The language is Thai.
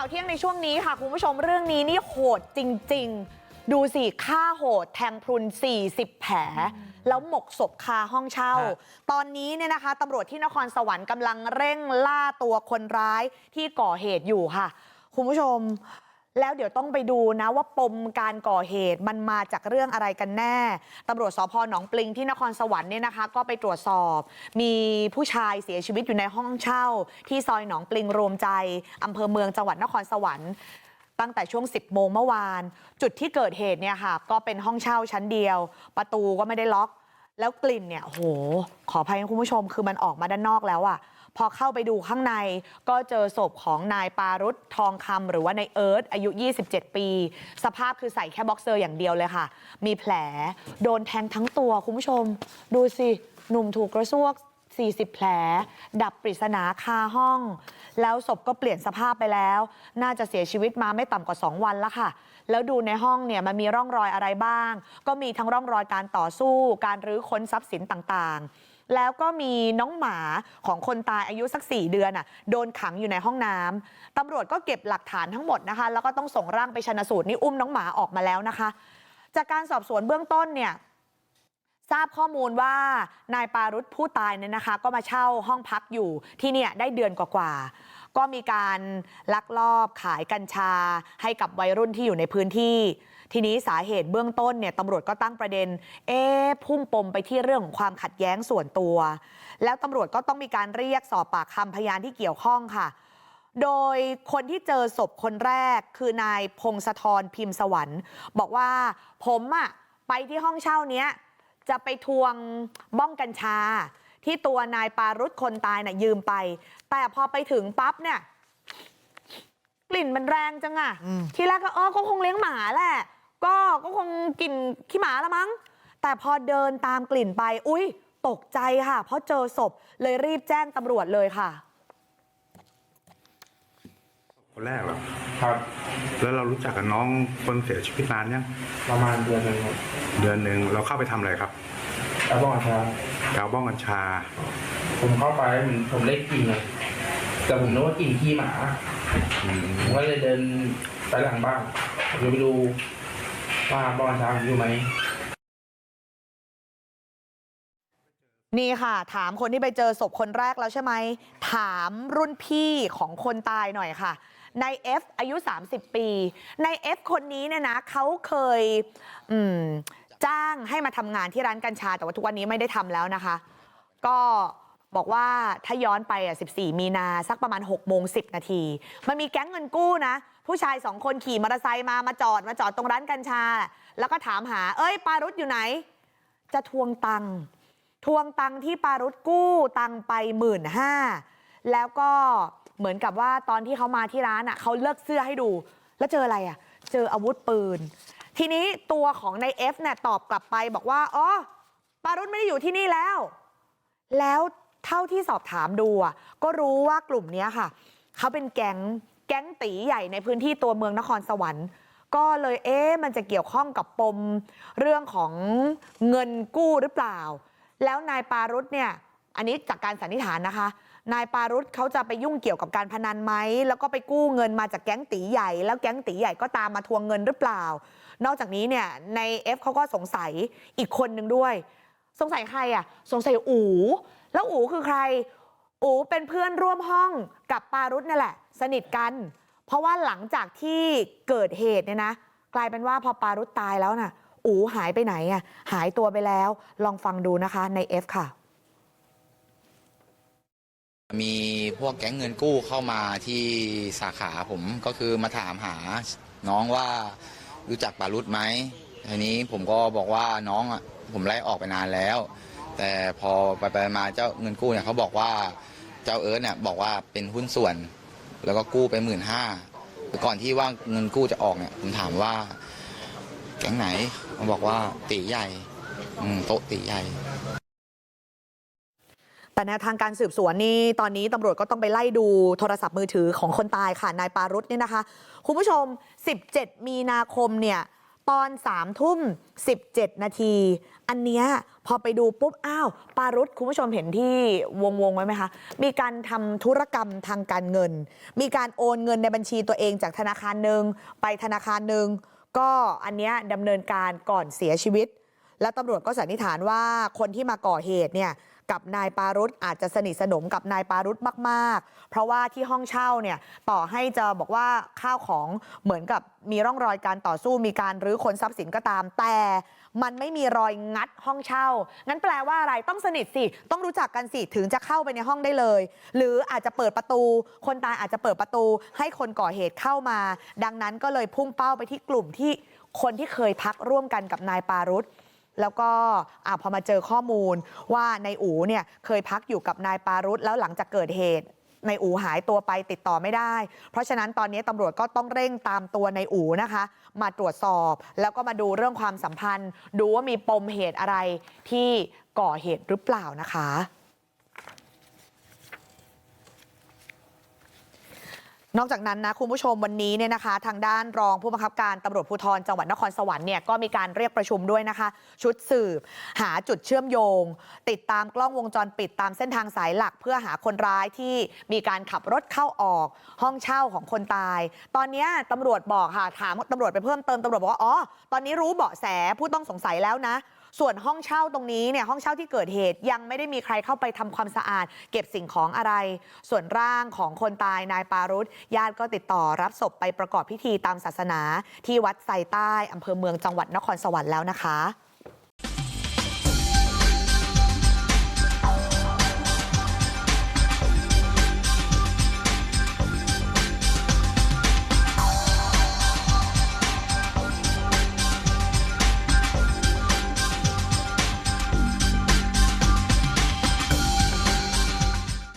ข่าวเที่ยงในช่วงนี้ค่ะคุณผู้ชมเรื่องนี้นี่โหดจริง ๆ ดูสิฆ่าโหดแทงพรุน 40 แผล แล้วหมกศพคาห้องเช่าฮะตอนนี้เนี่ยนะคะตำรวจที่นครสวรรค์กำลังเร่งล่าตัวคนร้ายที่ก่อเหตุอยู่ค่ะ คุณผู้ชม แล้วเดี๋ยวต้องไปดูนะว่าปมการก่อเหตุมันมาจากเรื่องอะไรกันแน่ตำรวจสพหนองปลิงที่นครสวรรค์เนี่ยนะคะก็ไปตรวจสอบมีผู้ชายเสียชีวิตอยู่ในห้องเช่า ที่ซอยหนองปลิงรวมใจอำเภอเมืองจังหวัดนครสวรรค์ตั้งแต่ช่วง 10 โมงเมื่อวาน จุดที่เกิดเหตุเนี่ยค่ะก็เป็นห้องเช่าชั้นเดียว ประตูก็ไม่ได้ล็อก แล้วกลิ่นเนี่ยโหขออภัยคุณผู้ชมคือมันออกมาด้านนอกแล้วอะ พอเข้าไปดูข้างในก็เจอศพของนายปารุษทองคำหรือว่านายเอิร์ธอายุ 27 ปี สภาพคือใส่แค่บ็อกเซอร์อย่างเดียวเลยค่ะ มีแผลโดนแทงทั้งตัวคุณผู้ชม ดูสิหนุ่มถูกกระซวก 40 แผล ดับปริศนาคาห้อง แล้วศพก็เปลี่ยนสภาพไปแล้ว น่าจะเสียชีวิตมาไม่ต่ำกว่า 2 วันแล้วค่ะ แล้วดูในห้องเนี่ยมันมีร่องรอยอะไรบ้าง ก็มีทั้งร่องรอยการต่อสู้ การรื้อค้นทรัพย์สินต่างๆ แล้วก็มีน้องหมาของคนตายอายุสัก4เดือนอะโดนขังอยู่ในห้องน้ำตำรวจก็เก็บหลักฐานทั้งหมดนะคะแล้วก็ต้องส่งร่างไปชนะสูตรนี่อุ้มน้องหมาออกมาแล้วนะคะจากการสอบสวนเบื้องต้นเนี่ยทราบข้อมูลว่านายปารุษผู้ตายเนี่ยนะคะก็มาเช่าห้องพักอยู่ที่เนี่ยได้เดือนกว่า ก็มีการลักลอบขายกัญชาให้กับวัยรุ่นที่อยู่ในพื้นที่ทีนี้สาเหตุเบื้องต้นเนี่ยตำรวจก็ตั้งประเด็นเอ๊พุ่งปมไปที่เรื่องของความขัดแย้งส่วนตัว แล้วตำรวจก็ต้องมีการเรียกสอบปากคำพยานที่เกี่ยวข้องค่ะ โดยคนที่เจอศพคนแรกคือนายพงศธรพิมพ์สวรรค์ บอกว่าผมอะไปที่ห้องเช่าเนี้ยจะไปทวงบ้องกัญชา ที่ตัวนายปารุษคนตายน่ะยืมไป แต่พอไปถึงปั๊บเนี่ยกลิ่นมันแรงจังอะอืมทีแรกก็เออก็คงเลี้ยงหมาแหละก็ก็คงกลิ่นขี้หมาละมั้ง แต่พอเดินตามกลิ่นไป อุ้ยตกใจค่ะ เพราะเจอศพเลยรีบแจ้งตำรวจเลยค่ะ คนแรกเหรอครับ แล้วเรารู้จักกับน้องคนเสียชีวิตนานยังประมาณเดือนหนึ่งครับเดือนหนึ่งเราเข้าไปทำอะไรครับ แล้วบอกครับกาวบ้องกัญชา ผมเข้าไปผมผมเล่นกลิ่นเลยแต่ผมนึกว่ากลิ่นขี้หมา อืมผมก็เลยเดินไปหลังบ้านผมจะไปดูว่าบ้านช้างอยู่ไหม นี่ค่ะ ถามคนที่ไปเจอศพคนแรกแล้วใช่ไหม ถามรุ่นพี่ของคนตายหน่อยค่ะนายเอฟอายุ 30 ปีนายเอฟคนนี้เนี่ยนะเขาเคยอืม จ้างให้มาทำงานที่ร้านกัญชาแต่ว่าทุกวันนี้ไม่ได้ทำแล้วนะคะก็บอกว่าถ้าย้อนไปอะ14มีนาสักประมาณ6โมง10นาทีมันมีแก๊งเงินกู้นะผู้ชายสองคนขี่มอเตอร์ไซค์มามาจอดมาจอดตรงร้านกัญชา แล้วก็ถามหาเอ้ยปารุษอยู่ไหน จะทวงตังค์ทวงตังค์ที่ปารุษกู้ตังค์ไปหมื่นห้าแล้วก็เหมือนกับว่าตอนที่เขามาที่ร้านอะเขาเลิกเสื้อให้ดู แล้วเจออะไรอะ เจออาวุธปืน ทีนี้ตัวของนายเอฟเนี่ยตอบกลับไปบอกว่าอ๋อปารุษไม่ได้อยู่ที่นี่แล้วแล้วเท่าที่สอบถามดูอะก็รู้ว่ากลุ่มนี้ค่ะเขาเป็นแก๊งแก๊งตีใหญ่ในพื้นที่ตัวเมืองนครสวรรค์ ก็เลยเอ๊ะมันจะเกี่ยวข้องกับปมเรื่องของเงินกู้หรือเปล่า แล้วนายปารุษเนี่ยอันนี้จากการสันนิษฐานนะคะ นายปารุษเขาจะไปยุ่งเกี่ยวกับการพนันไหมแล้วก็ไปกู้เงินมาจากแก๊งตีใหญ่ แล้วแก๊งตีใหญ่ก็ตามมาทวงเงินหรือเปล่า อกจากนี้เนี่ยในเอฟเขาก็สงสัยอีกคนหนึ่งด้วย สงสัยใครอะสงสัยอูแล้วอูคือใคร อูเป็นเพื่อนร่วมห้องกับปารุษนี่แหละ สนิทกัน เพราะว่าหลังจากที่เกิดเหตุเนี่ยนะ กลายเป็นว่าพอปารุษตายแล้วน่ะ อูหายไปไหนอะหายตัวไปแล้ว ลองฟังดูนะคะในเอฟค่ะมีพวกแก๊งเงินกู้เข้ามาที่สาขาผมก็คือมาถามหาน้องว่า รู้จักปารุษไหมทีนี้ผมก็บอกว่าน้องผมไล่ออกไปนานแล้ว แต่พอไปไปมาเจ้าเงินกู้เนี่ยเขาบอกว่าเจ้าเอิร์ธเนี่ยบอกว่าเป็นหุ้นส่วน แล้วก็กู้ไปหมื่นห้าก่อนที่ว่าเงินกู้จะออกเนี่ยผมถามว่าแก๊งไหนมันบอกว่าตีใหญ่โต๊ะตีใหญ่ แต่แนวทางการสืบสวนนี่ตอนนี้ตำรวจก็ต้องไปไล่ดูโทรศัพท์มือถือของคนตายค่ะนายปารุษเนี่ยนะคะคุณผู้ชม 17 มีนาคมเนี่ยตอน3ทุ่ม17นาที อันเนี้ยพอไปดูปุ๊บ อ้าว ปารุษคุณผู้ชมเห็นที่วงวงไว้ไหมคะ มีการทำธุรกรรมทางการเงิน มีการโอนเงินในบัญชีตัวเองจากธนาคารหนึ่งไปธนาคารหนึ่งก็อันเนี้ยดำเนินการก่อนเสียชีวิต แล้วตำรวจก็สันนิษฐานว่าคนที่มาก่อเหตุเนี่ย กับนายปารุษอาจจะสนิทสนมกับนายปารุษมากๆ เพราะว่าที่ห้องเช่าเนี่ยต่อให้จะบอกว่าข้าวของเหมือนกับมีร่องรอยการต่อสู้มีการรื้อค้นทรัพย์สินก็ตาม แต่มันไม่มีรอยงัดห้องเช่า งั้นแปลว่าอะไรต้องสนิทสิ ต้องรู้จักกันสิ ถึงจะเข้าไปในห้องได้เลย หรืออาจจะเปิดประตู คนตายอาจจะเปิดประตู ให้คนก่อเหตุเข้ามา ดังนั้นก็เลยพุ่งเป้าไปที่กลุ่มที่คนที่เคยพักร่วมกันกับนายปารุษ แล้วก็พอมาเจอข้อมูลว่านายอูเนี่ยเคยพักอยู่กับนายปารุษแล้วหลังจากเกิดเหตุนายอูหายตัวไปติดต่อไม่ได้ เพราะฉะนั้นตอนนี้ตำรวจก็ต้องเร่งตามตัวนายอูนะคะ มาตรวจสอบแล้วก็มาดูเรื่องความสัมพันธ์ ดูว่ามีปมเหตุอะไรที่ก่อเหตุหรือเปล่านะคะ นอกจากนั้นนะคุณผู้ชมวันนี้เนี่ยนะคะทางด้านรองผู้บังคับการตำรวจภูธรจังหวัดนครสวรรค์เนี่ยก็มีการเรียกประชุมด้วยนะคะชุดสืบหาจุดเชื่อมโยง ติดตามกล้องวงจรปิดตามเส้นทางสายหลัก เพื่อหาคนร้ายที่มีการขับรถเข้าออกห้องเช่าของคนตาย ตอนนี้ยตำรวจบอกค่ะถามตำรวจไปเพิ่มเติมตำรวจบอกว่าอ๋อตอนนี้รู้เบาะแสผู้ต้องสงสัยแล้วนะ ส่วนห้องเช่าตรงนี้เนี่ยห้องเช่าที่เกิดเหตุยังไม่ได้มีใครเข้าไปทำความสะอาด เก็บสิ่งของอะไร ส่วนร่างของคนตายนายปารุษญาติก็ติดต่อรับศพไปประกอบพิธีตามศาสนา ที่วัดไซใต้อำเภอเมืองจังหวัดนครสวรรค์แล้วนะคะ